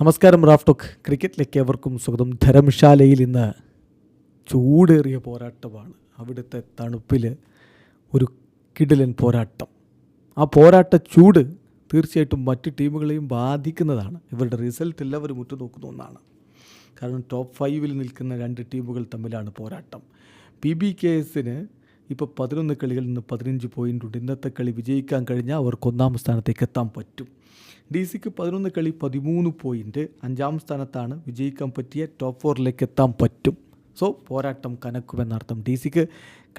നമസ്കാരം റാഫ്ടോക്ക് ക്രിക്കറ്റിലേക്ക് ഏവർക്കും സ്വാഗതം. ധരംശാലയിൽ ഇന്ന് ചൂടേറിയ പോരാട്ടമാണ്. അവിടുത്തെ തണുപ്പിൽ ഒരു കിടിലൻ പോരാട്ടം. ആ പോരാട്ട ചൂട് തീർച്ചയായിട്ടും മറ്റ് ടീമുകളെയും ബാധിക്കുന്നതാണ്. ഇവരുടെ റിസൾട്ട് എല്ലാവരും ഉറ്റുനോക്കുന്ന ഒന്നാണ്. കാരണം ടോപ്പ് ഫൈവിൽ നിൽക്കുന്ന രണ്ട് ടീമുകൾ തമ്മിലാണ് പോരാട്ടം. പി ബി കെ എസിന് ഇപ്പോൾ പതിനൊന്ന് കളികളിൽ നിന്ന് പതിനഞ്ച് പോയിന്റ് ഉണ്ട്. ഇന്നത്തെ കളി വിജയിക്കാൻ കഴിഞ്ഞാൽ അവർക്ക് ഒന്നാം സ്ഥാനത്തേക്ക് എത്താൻ പറ്റും. ഡി സിക്ക് പതിനൊന്ന് കളി പതിമൂന്ന് പോയിന്റ് അഞ്ചാം സ്ഥാനത്താണ് വിജയിക്കാൻ പറ്റിയ ടോപ്പ് ഫോറിലേക്ക് എത്താൻ പറ്റും. സോ പോരാട്ടം കനക്കുമെന്നർത്ഥം ഡി സിക്ക്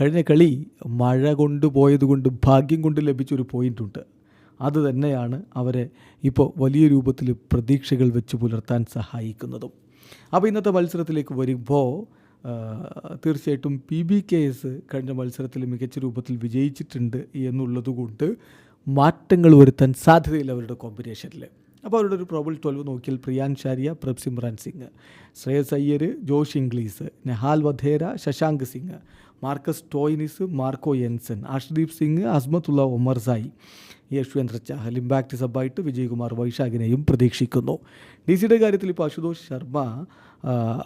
കഴിഞ്ഞ കളി മഴ കൊണ്ട് പോയതുകൊണ്ട് ഭാഗ്യം കൊണ്ട് ലഭിച്ചൊരു പോയിന്റ് ഉണ്ട്. അത് തന്നെയാണ് അവരെ ഇപ്പോൾ വലിയ രൂപത്തിൽ പ്രതീക്ഷകൾ വെച്ച് പുലർത്താൻ സഹായിക്കുന്നതും. അപ്പോൾ ഇന്നത്തെ മത്സരത്തിലേക്ക് വരുമ്പോൾ തീർച്ചയായിട്ടും പി ബി കെ എസ് കഴിഞ്ഞ മത്സരത്തിൽ മികച്ച രൂപത്തിൽ വിജയിച്ചിട്ടുണ്ട് എന്നുള്ളതുകൊണ്ട് മാറ്റങ്ങൾ വരുത്താൻ സാധ്യതയില്ല അവരുടെ കോമ്പിനേഷനിൽ. അപ്പോൾ അവരുടെ ഒരു പ്രോബിൾ ട്വൽവ് നോക്കിയാൽ Priyansh Arya Prabh Simran Singh Shreyas Iyer Josh Inglis Nehal Wadhera Shashank Singh Marcus Stoinis Marco Jansen Arshdeep Singh Azmatullah Omarzai Yuzvendra Chahal impact സബായിട്ട് Vijayakumar വൈശാഖിനെയും പ്രതീക്ഷിക്കുന്നു. ഡി സിയുടെ കാര്യത്തിൽ ഇപ്പോൾ അശുതോഷ് ശർമ്മ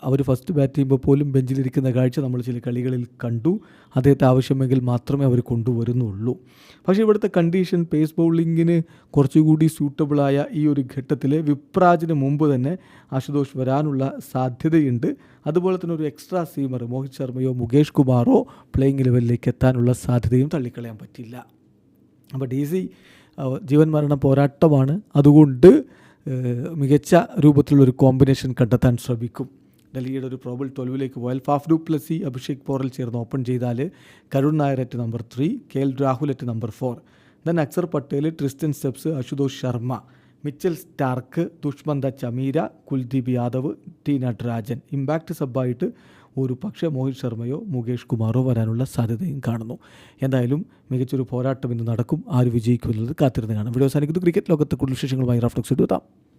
അവർ ഫസ്റ്റ് ബാറ്റ് ചെയ്യുമ്പോൾ പോലും ബെഞ്ചിലിരിക്കുന്ന കാഴ്ച നമ്മൾ ചില കളികളിൽ കണ്ടു. അദ്ദേഹത്തെ ആവശ്യമെങ്കിൽ മാത്രമേ അവർ കൊണ്ടുവരുന്നുള്ളൂ. പക്ഷേ ഇവിടുത്തെ കണ്ടീഷൻ പേസ് ബൗളിങ്ങിന് കുറച്ചുകൂടി സ്യൂട്ടബിളായ ഈ ഒരു ഘട്ടത്തിൽ വിപ്രാജിന് മുമ്പ് തന്നെ അശുതോഷ് വരാനുള്ള സാധ്യതയുണ്ട്. അതുപോലെ തന്നെ ഒരു എക്സ്ട്രാ സീമർ മോഹിത് ശർമ്മയോ മുകേഷ് കുമാറോ പ്ലേയിങ് ലെവലിലേക്ക് എത്താനുള്ള സാധ്യതയും തള്ളിക്കളയാൻ പറ്റില്ല. അപ്പോൾ ഡി സി ജീവൻ മരണ പോരാട്ടമാണ്. അതുകൊണ്ട് മികച്ച മികച്ച രൂപത്തിലുള്ളൊരു കോമ്പിനേഷൻ കണ്ടെത്താൻ ശ്രമിക്കും. ഡൽഹിയുടെ ഒരു പ്രോബിൾ ട്വൽവിലേക്ക് പോയാൽ ഫാഫ് ഡു പ്ലസി അഭിഷേക് പോറൽ ചേർന്ന് ഓപ്പൺ ചെയ്താൽ Karun Nair at number three K L Rahul at number four then Axar Patel Tristan Stubbs Ashutosh Sharma. Mitchell Starc Dushmantha Chameera Kuldeep Yadav T Natarajan impact സബ്ബായിട്ട് ഒരു പക്ഷേ മോഹിത് ശർമ്മയോ മുകേഷ് കുമാറോ വരാനുള്ള സാധ്യതയും കാണുന്നു. എന്തായാലും മികച്ചൊരു പോരാട്ടം ഇന്ന് നടക്കും. ആര് വിജയിക്കുമെന്നത് കാത്തിരുന്നു കാണാം. വീഡിയോ സാധിക്കുന്നത് ക്രിക്കറ്റ് ലോകത്തെ കൂടുതൽ വിശേഷങ്ങളുമായി റഫ്ലക്സ് എത്താം.